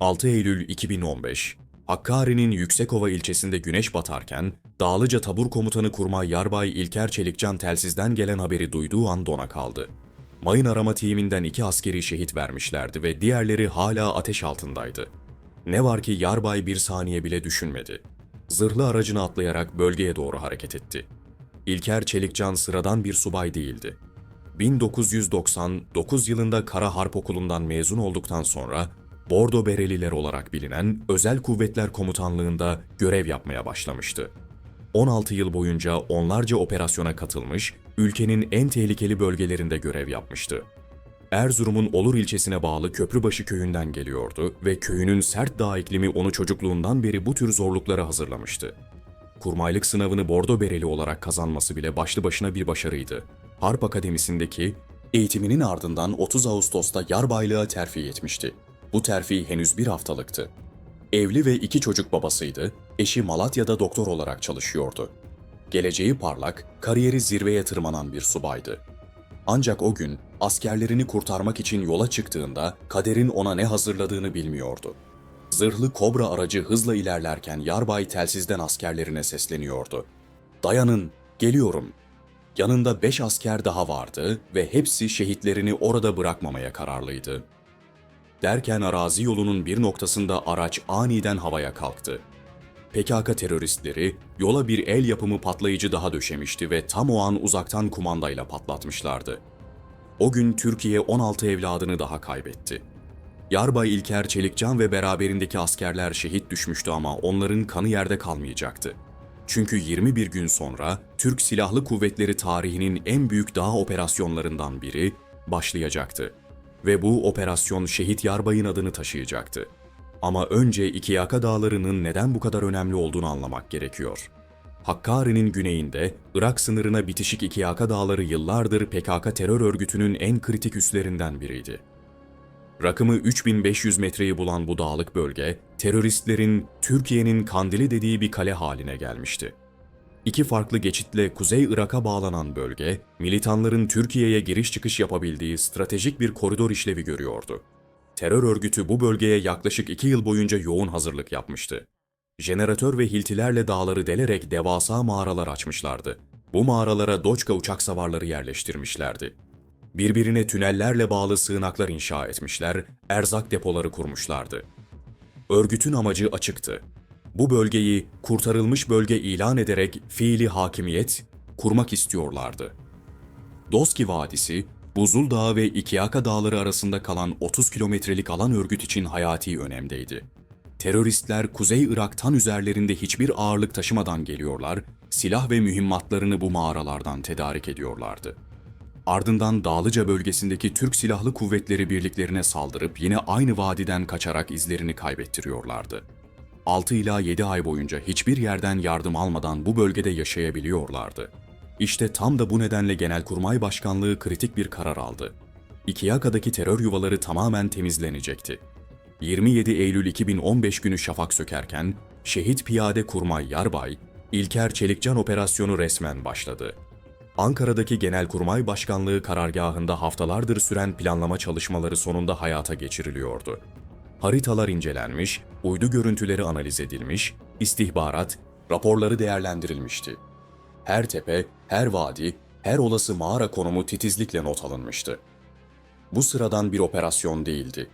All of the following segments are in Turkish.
6 Eylül 2015, Hakkari'nin Yüksekova ilçesinde güneş batarken, Dağlıca Tabur Komutanı Kurmay Yarbay İlker Çelikcan telsizden gelen haberi duyduğu an dona kaldı. Mayın arama timinden iki askeri şehit vermişlerdi ve diğerleri hala ateş altındaydı. Ne var ki Yarbay bir saniye bile düşünmedi. Zırhlı aracını atlayarak bölgeye doğru hareket etti. İlker Çelikcan sıradan bir subay değildi. 1999 yılında Kara Harp Okulu'ndan mezun olduktan sonra Bordo Bereliler olarak bilinen Özel Kuvvetler Komutanlığında görev yapmaya başlamıştı. 16 yıl boyunca onlarca operasyona katılmış, ülkenin en tehlikeli bölgelerinde görev yapmıştı. Erzurum'un Olur ilçesine bağlı Köprübaşı köyünden geliyordu ve köyünün sert dağ iklimi onu çocukluğundan beri bu tür zorluklara hazırlamıştı. Kurmaylık sınavını Bordo Bereli olarak kazanması bile başlı başına bir başarıydı. Harp Akademisi'ndeki eğitiminin ardından 30 Ağustos'ta yarbaylığa terfi etmişti. Bu terfi henüz bir haftalıktı. Evli ve iki çocuk babasıydı, eşi Malatya'da doktor olarak çalışıyordu. Geleceği parlak, kariyeri zirveye tırmanan bir subaydı. Ancak o gün askerlerini kurtarmak için yola çıktığında kaderin ona ne hazırladığını bilmiyordu. Zırhlı Kobra aracı hızla ilerlerken Yarbay telsizden askerlerine sesleniyordu. Dayanın, geliyorum. Yanında beş asker daha vardı ve hepsi şehitlerini orada bırakmamaya kararlıydı. Derken arazi yolunun bir noktasında araç aniden havaya kalktı. PKK teröristleri yola bir el yapımı patlayıcı daha döşemişti ve tam o an uzaktan kumandayla patlatmışlardı. O gün Türkiye 16 evladını daha kaybetti. Yarbay İlker Çelikcan ve beraberindeki askerler şehit düşmüştü ama onların kanı yerde kalmayacaktı. Çünkü 21 gün sonra Türk Silahlı Kuvvetleri tarihinin en büyük dağ operasyonlarından biri başlayacaktı. Ve bu operasyon Şehit Yarbay'ın adını taşıyacaktı. Ama önce İkiyaka Dağları'nın neden bu kadar önemli olduğunu anlamak gerekiyor. Hakkari'nin güneyinde, Irak sınırına bitişik İkiyaka Dağları yıllardır PKK terör örgütünün en kritik üslerinden biriydi. Rakımı 3500 metreyi bulan bu dağlık bölge, teröristlerin Türkiye'nin kandili dediği bir kale haline gelmişti. İki farklı geçitle Kuzey Irak'a bağlanan bölge, militanların Türkiye'ye giriş çıkış yapabildiği stratejik bir koridor işlevi görüyordu. Terör örgütü bu bölgeye yaklaşık iki yıl boyunca yoğun hazırlık yapmıştı. Jeneratör ve hiltilerle dağları delerek devasa mağaralar açmışlardı. Bu mağaralara Doçka uçak savarları yerleştirmişlerdi. Birbirine tünellerle bağlı sığınaklar inşa etmişler, erzak depoları kurmuşlardı. Örgütün amacı açıktı. Bu bölgeyi kurtarılmış bölge ilan ederek fiili hakimiyet kurmak istiyorlardı. Doski Vadisi, Buzul Dağı ve İkiyaka Dağları arasında kalan 30 kilometrelik alan örgüt için hayati önemdeydi. Teröristler Kuzey Irak'tan üzerlerinde hiçbir ağırlık taşımadan geliyorlar, silah ve mühimmatlarını bu mağaralardan tedarik ediyorlardı. Ardından Dağlıca bölgesindeki Türk Silahlı Kuvvetleri birliklerine saldırıp yine aynı vadiden kaçarak izlerini kaybettiriyorlardı. 6 ila 7 ay boyunca hiçbir yerden yardım almadan bu bölgede yaşayabiliyorlardı. İşte tam da bu nedenle Genelkurmay Başkanlığı kritik bir karar aldı. İkiyaka'daki terör yuvaları tamamen temizlenecekti. 27 Eylül 2015 günü şafak sökerken Şehit Piyade Kurmay Yarbay, İlker Çelikcan operasyonu resmen başladı. Ankara'daki Genelkurmay Başkanlığı karargahında haftalardır süren planlama çalışmaları sonunda hayata geçiriliyordu. Haritalar incelenmiş, uydu görüntüleri analiz edilmiş, istihbarat, raporları değerlendirilmişti. Her tepe, her vadi, her olası mağara konumu titizlikle not alınmıştı. Bu sıradan bir operasyon değildi.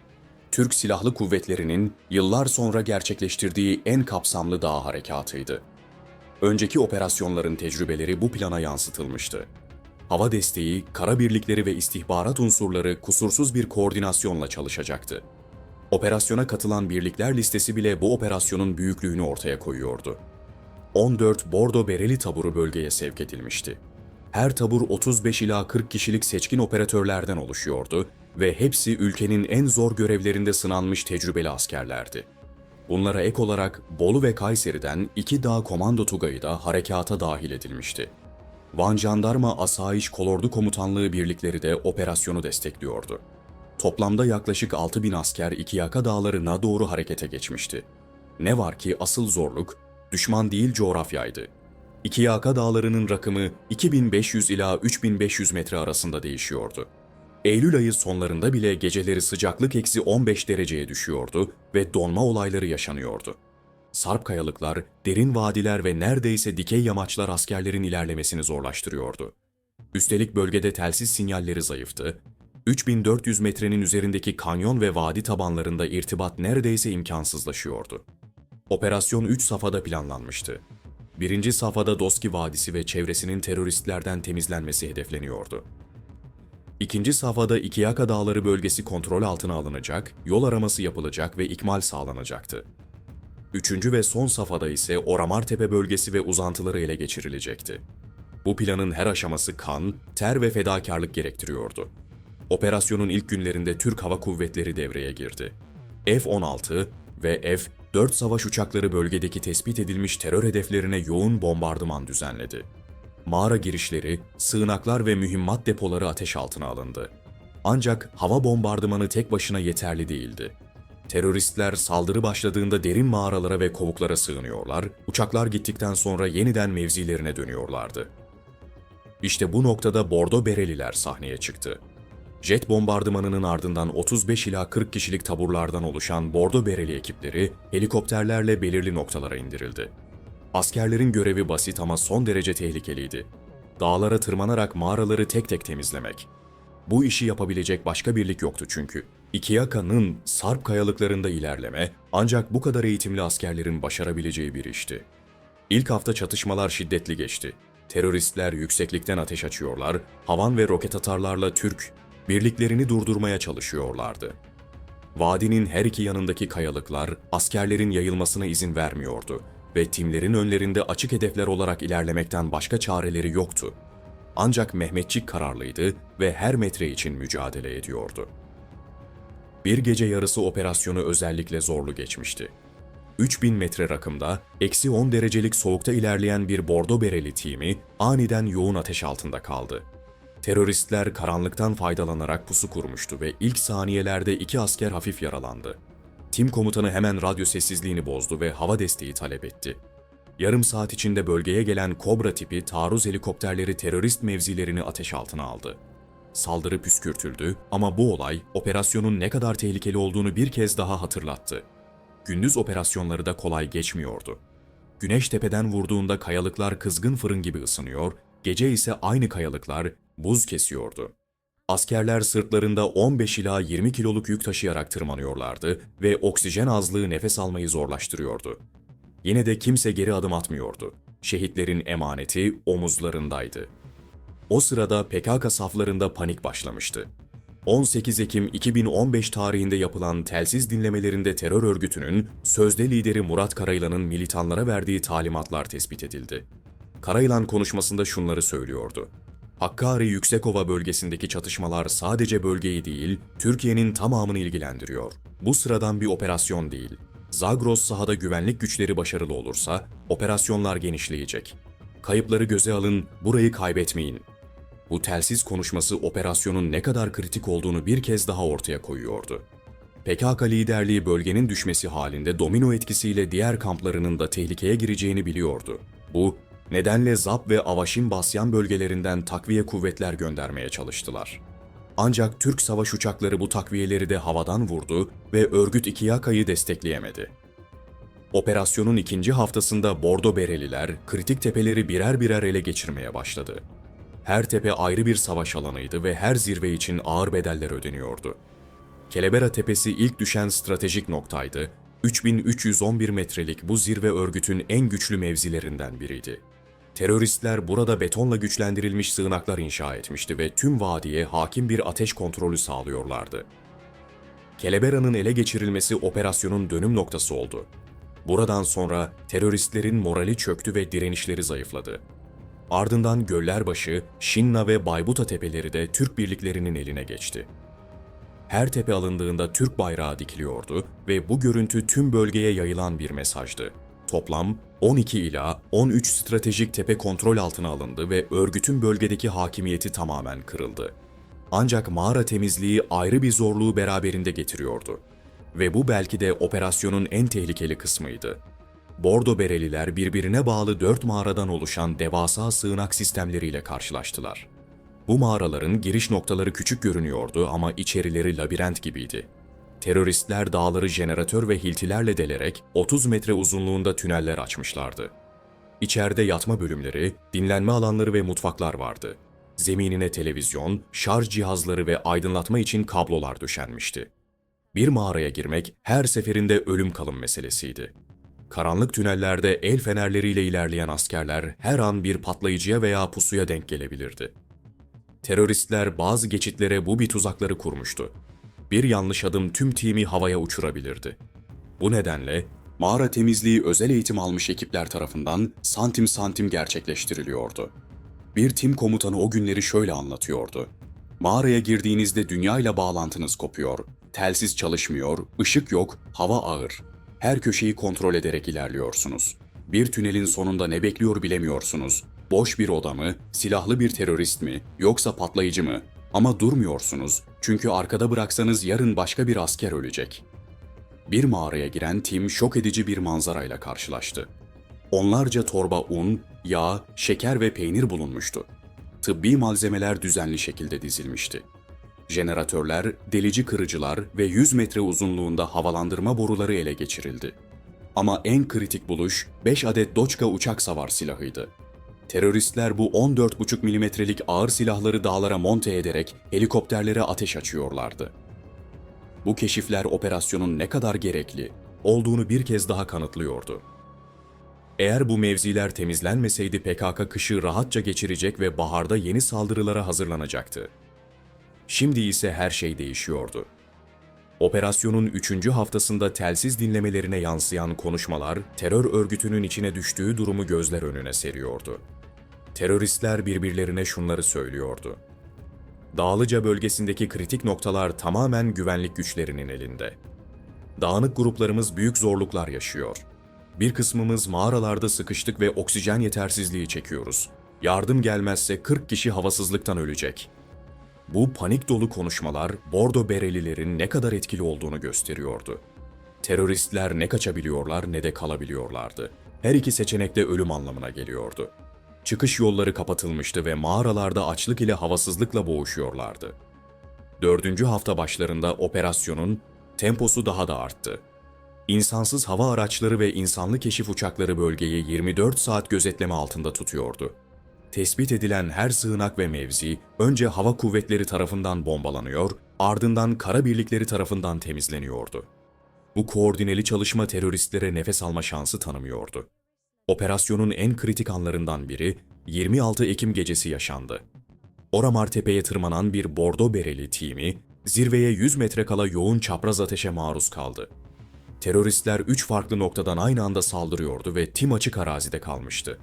Türk Silahlı Kuvvetleri'nin yıllar sonra gerçekleştirdiği en kapsamlı dağ harekatıydı. Önceki operasyonların tecrübeleri bu plana yansıtılmıştı. Hava desteği, kara birlikleri ve istihbarat unsurları kusursuz bir koordinasyonla çalışacaktı. Operasyona katılan birlikler listesi bile bu operasyonun büyüklüğünü ortaya koyuyordu. 14 Bordo Bereli taburu bölgeye sevk edilmişti. Her tabur 35 ila 40 kişilik seçkin operatörlerden oluşuyordu ve hepsi ülkenin en zor görevlerinde sınanmış tecrübeli askerlerdi. Bunlara ek olarak Bolu ve Kayseri'den iki dağ komando tugayı da harekata dahil edilmişti. Van Jandarma Asayiş Kolordu Komutanlığı birlikleri de operasyonu destekliyordu. Toplamda yaklaşık 6000 asker İkiyaka Dağları'na doğru harekete geçmişti. Ne var ki asıl zorluk düşman değil coğrafyaydı. İkiyaka Dağları'nın rakımı 2500 ila 3500 metre arasında değişiyordu. Eylül ayı sonlarında bile geceleri sıcaklık eksi 15 dereceye düşüyordu ve donma olayları yaşanıyordu. Sarp kayalıklar, derin vadiler ve neredeyse dikey yamaçlar askerlerin ilerlemesini zorlaştırıyordu. Üstelik bölgede telsiz sinyalleri zayıftı, 3400 metrenin üzerindeki kanyon ve vadi tabanlarında irtibat neredeyse imkansızlaşıyordu. Operasyon 3 safhada planlanmıştı. Birinci safhada Doski Vadisi ve çevresinin teröristlerden temizlenmesi hedefleniyordu. İkinci safhada Ikiyaka Dağları bölgesi kontrol altına alınacak, yol araması yapılacak ve ikmal sağlanacaktı. Üçüncü ve son safhada ise Oramartepe bölgesi ve uzantıları ele geçirilecekti. Bu planın her aşaması kan, ter ve fedakarlık gerektiriyordu. Operasyonun ilk günlerinde Türk Hava Kuvvetleri devreye girdi. F-16 ve F-4 savaş uçakları bölgedeki tespit edilmiş terör hedeflerine yoğun bombardıman düzenledi. Mağara girişleri, sığınaklar ve mühimmat depoları ateş altına alındı. Ancak hava bombardımanı tek başına yeterli değildi. Teröristler saldırı başladığında derin mağaralara ve kovuklara sığınıyorlar, uçaklar gittikten sonra yeniden mevzilerine dönüyorlardı. İşte bu noktada Bordo Bereliler sahneye çıktı. Jet bombardımanının ardından 35 ila 40 kişilik taburlardan oluşan Bordo Bereli ekipleri helikopterlerle belirli noktalara indirildi. Askerlerin görevi basit ama son derece tehlikeliydi. Dağlara tırmanarak mağaraları tek tek temizlemek. Bu işi yapabilecek başka birlik yoktu çünkü. Ikiyaka'nın Sarp kayalıklarında ilerleme ancak bu kadar eğitimli askerlerin başarabileceği bir işti. İlk hafta çatışmalar şiddetli geçti. Teröristler yükseklikten ateş açıyorlar, havan ve roket atarlarla Türk birliklerini durdurmaya çalışıyorlardı. Vadinin her iki yanındaki kayalıklar askerlerin yayılmasına izin vermiyordu ve timlerin önlerinde açık hedefler olarak ilerlemekten başka çareleri yoktu. Ancak Mehmetçik kararlıydı ve her metre için mücadele ediyordu. Bir gece yarısı operasyonu özellikle zorlu geçmişti. 3000 metre rakımda, eksi 10 derecelik soğukta ilerleyen bir bordo bereli timi aniden yoğun ateş altında kaldı. Teröristler karanlıktan faydalanarak pusu kurmuştu ve ilk saniyelerde iki asker hafif yaralandı. Tim komutanı hemen radyo sessizliğini bozdu ve hava desteği talep etti. Yarım saat içinde bölgeye gelen Kobra tipi taarruz helikopterleri terörist mevzilerini ateş altına aldı. Saldırı püskürtüldü ama bu olay operasyonun ne kadar tehlikeli olduğunu bir kez daha hatırlattı. Gündüz operasyonları da kolay geçmiyordu. Güneş tepeden vurduğunda kayalıklar kızgın fırın gibi ısınıyor, gece ise aynı kayalıklar buz kesiyordu. Askerler sırtlarında 15 ila 20 kiloluk yük taşıyarak tırmanıyorlardı ve oksijen azlığı nefes almayı zorlaştırıyordu. Yine de kimse geri adım atmıyordu. Şehitlerin emaneti omuzlarındaydı. O sırada PKK saflarında panik başlamıştı. 18 Ekim 2015 tarihinde yapılan telsiz dinlemelerinde terör örgütünün sözde lideri Murat Karayılan'ın militanlara verdiği talimatlar tespit edildi. Karayılan konuşmasında şunları söylüyordu. Hakkari Yüksekova bölgesindeki çatışmalar sadece bölgeyi değil, Türkiye'nin tamamını ilgilendiriyor. Bu sıradan bir operasyon değil. Zagros sahada güvenlik güçleri başarılı olursa operasyonlar genişleyecek. Kayıpları göze alın, burayı kaybetmeyin. Bu telsiz konuşması operasyonun ne kadar kritik olduğunu bir kez daha ortaya koyuyordu. PKK liderliği bölgenin düşmesi halinde domino etkisiyle diğer kamplarının da tehlikeye gireceğini biliyordu. Bu, nedenle Zap ve Avaşin Basyan bölgelerinden takviye kuvvetler göndermeye çalıştılar. Ancak Türk savaş uçakları bu takviyeleri de havadan vurdu ve örgüt Ikiyaka'yı destekleyemedi. Operasyonun ikinci haftasında Bordo Bereliler kritik tepeleri birer birer ele geçirmeye başladı. Her tepe ayrı bir savaş alanıydı ve her zirve için ağır bedeller ödeniyordu. Kelebera Tepesi ilk düşen stratejik noktaydı. 3311 metrelik bu zirve örgütün en güçlü mevzilerinden biriydi. Teröristler burada betonla güçlendirilmiş sığınaklar inşa etmişti ve tüm vadiye hakim bir ateş kontrolü sağlıyorlardı. Kelebera'nın ele geçirilmesi operasyonun dönüm noktası oldu. Buradan sonra teröristlerin morali çöktü ve direnişleri zayıfladı. Ardından Göllerbaşı, Şinna ve Baybuta tepeleri de Türk birliklerinin eline geçti. Her tepe alındığında Türk bayrağı dikiliyordu ve bu görüntü tüm bölgeye yayılan bir mesajdı. Toplam 12 ila 13 stratejik tepe kontrol altına alındı ve örgütün bölgedeki hakimiyeti tamamen kırıldı. Ancak mağara temizliği ayrı bir zorluğu beraberinde getiriyordu. Ve bu belki de operasyonun en tehlikeli kısmıydı. Bordo Bereliler birbirine bağlı dört mağaradan oluşan devasa sığınak sistemleriyle karşılaştılar. Bu mağaraların giriş noktaları küçük görünüyordu ama içerileri labirent gibiydi. Teröristler dağları jeneratör ve hiltilerle delerek 30 metre uzunluğunda tüneller açmışlardı. İçeride yatma bölümleri, dinlenme alanları ve mutfaklar vardı. Zeminine televizyon, şarj cihazları ve aydınlatma için kablolar döşenmişti. Bir mağaraya girmek her seferinde ölüm kalım meselesiydi. Karanlık tünellerde el fenerleriyle ilerleyen askerler her an bir patlayıcıya veya pusuya denk gelebilirdi. Teröristler bazı geçitlere bu bir tuzakları kurmuştu. Bir yanlış adım tüm timi havaya uçurabilirdi. Bu nedenle mağara temizliği özel eğitim almış ekipler tarafından santim santim gerçekleştiriliyordu. Bir tim komutanı o günleri şöyle anlatıyordu. Mağaraya girdiğinizde dünyayla bağlantınız kopuyor, telsiz çalışmıyor, ışık yok, hava ağır. Her köşeyi kontrol ederek ilerliyorsunuz. Bir tünelin sonunda ne bekliyor bilemiyorsunuz. Boş bir oda mı, silahlı bir terörist mi, yoksa patlayıcı mı? Ama durmuyorsunuz çünkü arkada bıraksanız yarın başka bir asker ölecek. Bir mağaraya giren tim şok edici bir manzarayla karşılaştı. Onlarca torba un, yağ, şeker ve peynir bulunmuştu. Tıbbi malzemeler düzenli şekilde dizilmişti. Jeneratörler, delici kırıcılar ve 100 metre uzunluğunda havalandırma boruları ele geçirildi. Ama en kritik buluş 5 adet Doçka uçak savar silahıydı. Teröristler bu 14,5 milimetrelik ağır silahları dağlara monte ederek helikopterlere ateş açıyorlardı. Bu keşifler operasyonun ne kadar gerekli olduğunu bir kez daha kanıtlıyordu. Eğer bu mevziler temizlenmeseydi PKK kışı rahatça geçirecek ve baharda yeni saldırılara hazırlanacaktı. Şimdi ise her şey değişiyordu. Operasyonun 3. haftasında telsiz dinlemelerine yansıyan konuşmalar, terör örgütünün içine düştüğü durumu gözler önüne seriyordu. Teröristler birbirlerine şunları söylüyordu. Dağlıca bölgesindeki kritik noktalar tamamen güvenlik güçlerinin elinde. Dağınık gruplarımız büyük zorluklar yaşıyor. Bir kısmımız mağaralarda sıkıştık ve oksijen yetersizliği çekiyoruz. Yardım gelmezse 40 kişi havasızlıktan ölecek. Bu panik dolu konuşmalar Bordo Berelilerin ne kadar etkili olduğunu gösteriyordu. Teröristler ne kaçabiliyorlar ne de kalabiliyorlardı. Her iki seçenek de ölüm anlamına geliyordu. Çıkış yolları kapatılmıştı ve mağaralarda açlık ile havasızlıkla boğuşuyorlardı. Dördüncü hafta başlarında operasyonun temposu daha da arttı. İnsansız hava araçları ve insanlı keşif uçakları bölgeyi 24 saat gözetleme altında tutuyordu. Tespit edilen her sığınak ve mevzi önce hava kuvvetleri tarafından bombalanıyor, ardından kara birlikleri tarafından temizleniyordu. Bu koordineli çalışma teröristlere nefes alma şansı tanımıyordu. Operasyonun en kritik anlarından biri 26 Ekim gecesi yaşandı. Oramar Tepe'ye tırmanan bir bordo bereli timi zirveye 100 metre kala yoğun çapraz ateşe maruz kaldı. Teröristler üç farklı noktadan aynı anda saldırıyordu ve tim açık arazide kalmıştı.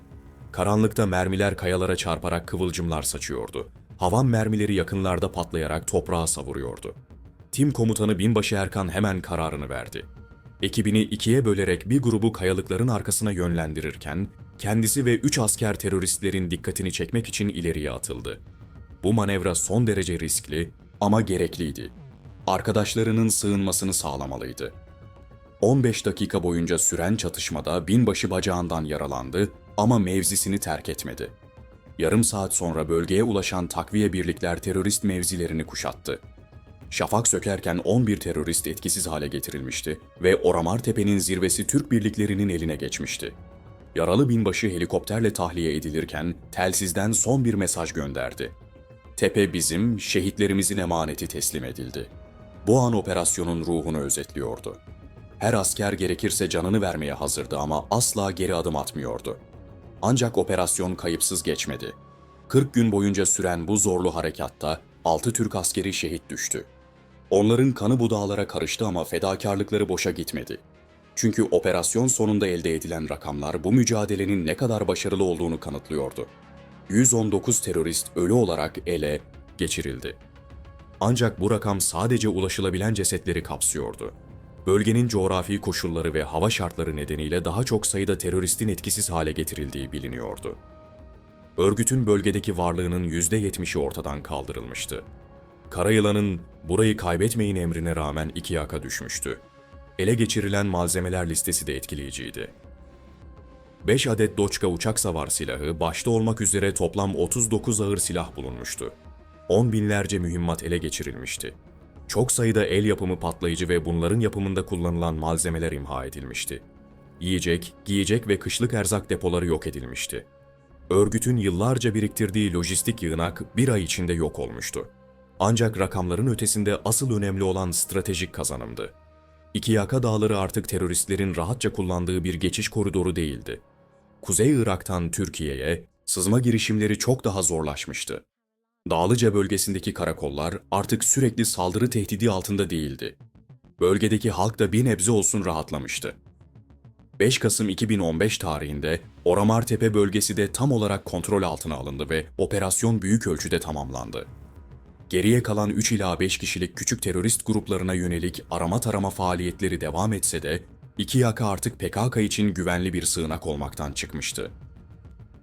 Karanlıkta mermiler kayalara çarparak kıvılcımlar saçıyordu. Havan mermileri yakınlarda patlayarak toprağa savuruyordu. Tim komutanı Binbaşı Erkan hemen kararını verdi. Ekibini ikiye bölerek bir grubu kayalıkların arkasına yönlendirirken, kendisi ve üç asker teröristlerin dikkatini çekmek için ileriye atıldı. Bu manevra son derece riskli ama gerekliydi. Arkadaşlarının sığınmasını sağlamalıydı. 15 dakika boyunca süren çatışmada binbaşı bacağından yaralandı ama mevzisini terk etmedi. Yarım saat sonra bölgeye ulaşan takviye birlikler terörist mevzilerini kuşattı. Şafak sökerken 11 terörist etkisiz hale getirilmişti ve Oramar Tepe'nin zirvesi Türk birliklerinin eline geçmişti. Yaralı binbaşı helikopterle tahliye edilirken telsizden son bir mesaj gönderdi. Tepe bizim, şehitlerimizin emaneti teslim edildi. Bu an operasyonun ruhunu özetliyordu. Her asker gerekirse canını vermeye hazırdı ama asla geri adım atmıyordu. Ancak operasyon kayıpsız geçmedi. 40 gün boyunca süren bu zorlu harekatta 6 Türk askeri şehit düştü. Onların kanı bu dağlara karıştı ama fedakarlıkları boşa gitmedi. Çünkü operasyon sonunda elde edilen rakamlar bu mücadelenin ne kadar başarılı olduğunu kanıtlıyordu. 119 terörist ölü olarak ele geçirildi. Ancak bu rakam sadece ulaşılabilen cesetleri kapsıyordu. Bölgenin coğrafi koşulları ve hava şartları nedeniyle daha çok sayıda teröristin etkisiz hale getirildiği biliniyordu. Örgütün bölgedeki varlığının %70'i ortadan kaldırılmıştı. Karayılan'ın burayı kaybetmeyin emrine rağmen iki yaka düşmüştü. Ele geçirilen malzemeler listesi de etkileyiciydi. 5 adet Doçka uçak savar silahı, başta olmak üzere toplam 39 ağır silah bulunmuştu. on binlerce mühimmat ele geçirilmişti. Çok sayıda el yapımı patlayıcı ve bunların yapımında kullanılan malzemeler imha edilmişti. Yiyecek, giyecek ve kışlık erzak depoları yok edilmişti. Örgütün yıllarca biriktirdiği lojistik yığınak bir ay içinde yok olmuştu. Ancak rakamların ötesinde asıl önemli olan stratejik kazanımdı. İki Yaka Dağları artık teröristlerin rahatça kullandığı bir geçiş koridoru değildi. Kuzey Irak'tan Türkiye'ye sızma girişimleri çok daha zorlaşmıştı. Dağlıca bölgesindeki karakollar artık sürekli saldırı tehdidi altında değildi. Bölgedeki halk da bir nebze olsun rahatlamıştı. 5 Kasım 2015 tarihinde Oramartepe bölgesi de tam olarak kontrol altına alındı ve operasyon büyük ölçüde tamamlandı. Geriye kalan 3 ila 5 kişilik küçük terörist gruplarına yönelik arama tarama faaliyetleri devam etse de iki yaka artık PKK için güvenli bir sığınak olmaktan çıkmıştı.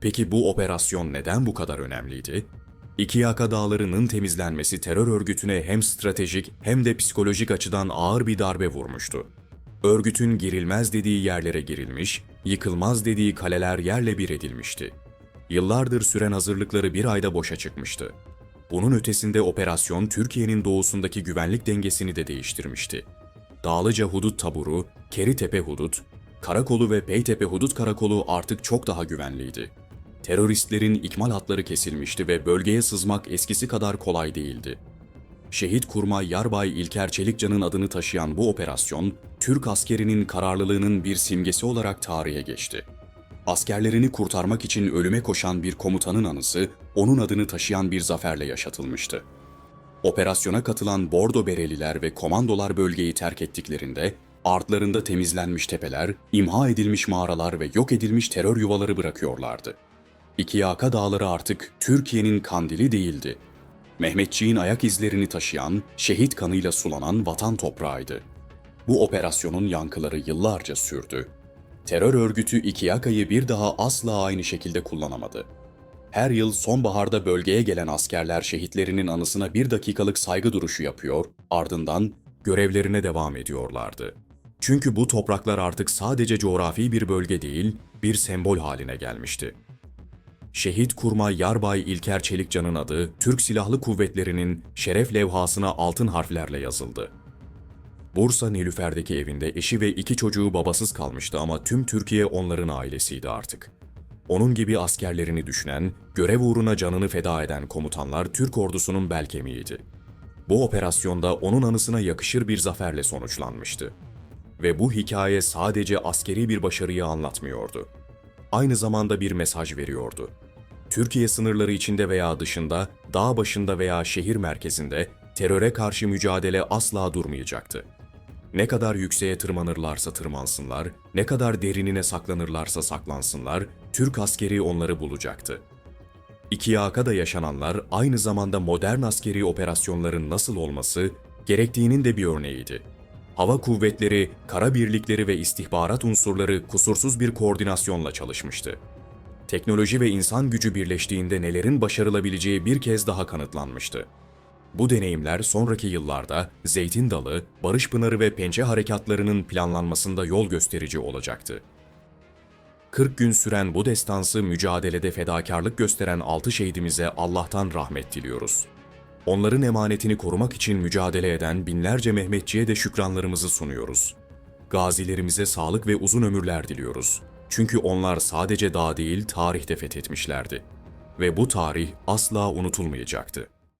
Peki bu operasyon neden bu kadar önemliydi? İki Yaka Dağları'nın temizlenmesi terör örgütüne hem stratejik hem de psikolojik açıdan ağır bir darbe vurmuştu. Örgütün girilmez dediği yerlere girilmiş, yıkılmaz dediği kaleler yerle bir edilmişti. Yıllardır süren hazırlıkları bir ayda boşa çıkmıştı. Bunun ötesinde operasyon Türkiye'nin doğusundaki güvenlik dengesini de değiştirmişti. Dağlıca Hudut Taburu, Keritepe Hudut, Karakolu ve Beytepe Hudut Karakolu artık çok daha güvenliydi. Teröristlerin ikmal hatları kesilmişti ve bölgeye sızmak eskisi kadar kolay değildi. Şehit Kurmay Yarbay İlker Çelikcan'ın adını taşıyan bu operasyon, Türk askerinin kararlılığının bir simgesi olarak tarihe geçti. Askerlerini kurtarmak için ölüme koşan bir komutanın anısı, onun adını taşıyan bir zaferle yaşatılmıştı. Operasyona katılan Bordo Bereliler ve komandolar bölgeyi terk ettiklerinde, artlarında temizlenmiş tepeler, imha edilmiş mağaralar ve yok edilmiş terör yuvaları bırakıyorlardı. İki Yaka Dağları artık Türkiye'nin kandili değildi. Mehmetçiğin ayak izlerini taşıyan, şehit kanıyla sulanan vatan toprağıydı. Bu operasyonun yankıları yıllarca sürdü. Terör örgütü İki Yaka'yı bir daha asla aynı şekilde kullanamadı. Her yıl sonbaharda bölgeye gelen askerler şehitlerinin anısına bir dakikalık saygı duruşu yapıyor, ardından görevlerine devam ediyorlardı. Çünkü bu topraklar artık sadece coğrafi bir bölge değil, bir sembol haline gelmişti. Şehit Kurmay Yarbay İlker Çelikcan'ın adı Türk Silahlı Kuvvetleri'nin şeref levhasına altın harflerle yazıldı. Bursa Nilüfer'deki evinde eşi ve iki çocuğu babasız kalmıştı ama tüm Türkiye onların ailesiydi artık. Onun gibi askerlerini düşünen, görev uğruna canını feda eden komutanlar Türk ordusunun bel kemiğiydi. Bu operasyonda onun anısına yakışır bir zaferle sonuçlanmıştı. Ve bu hikaye sadece askeri bir başarıyı anlatmıyordu. Aynı zamanda bir mesaj veriyordu. Türkiye sınırları içinde veya dışında, dağ başında veya şehir merkezinde teröre karşı mücadele asla durmayacaktı. Ne kadar yükseğe tırmanırlarsa tırmansınlar, ne kadar derinine saklanırlarsa saklansınlar, Türk askeri onları bulacaktı. İki Yaka'da yaşananlar aynı zamanda modern askeri operasyonların nasıl olması gerektiğinin de bir örneğiydi. Hava kuvvetleri, kara birlikleri ve istihbarat unsurları kusursuz bir koordinasyonla çalışmıştı. Teknoloji ve insan gücü birleştiğinde nelerin başarılabileceği bir kez daha kanıtlanmıştı. Bu deneyimler sonraki yıllarda Zeytin Dalı, Barış Pınarı ve Pençe harekatlarının planlanmasında yol gösterici olacaktı. 40 gün süren bu destansı mücadelede fedakarlık gösteren 6 şehidimize Allah'tan rahmet diliyoruz. Onların emanetini korumak için mücadele eden binlerce Mehmetçiye de şükranlarımızı sunuyoruz. Gazilerimize sağlık ve uzun ömürler diliyoruz. Çünkü onlar sadece dağ değil tarihte fethetmişlerdi. Ve bu tarih asla unutulmayacaktı.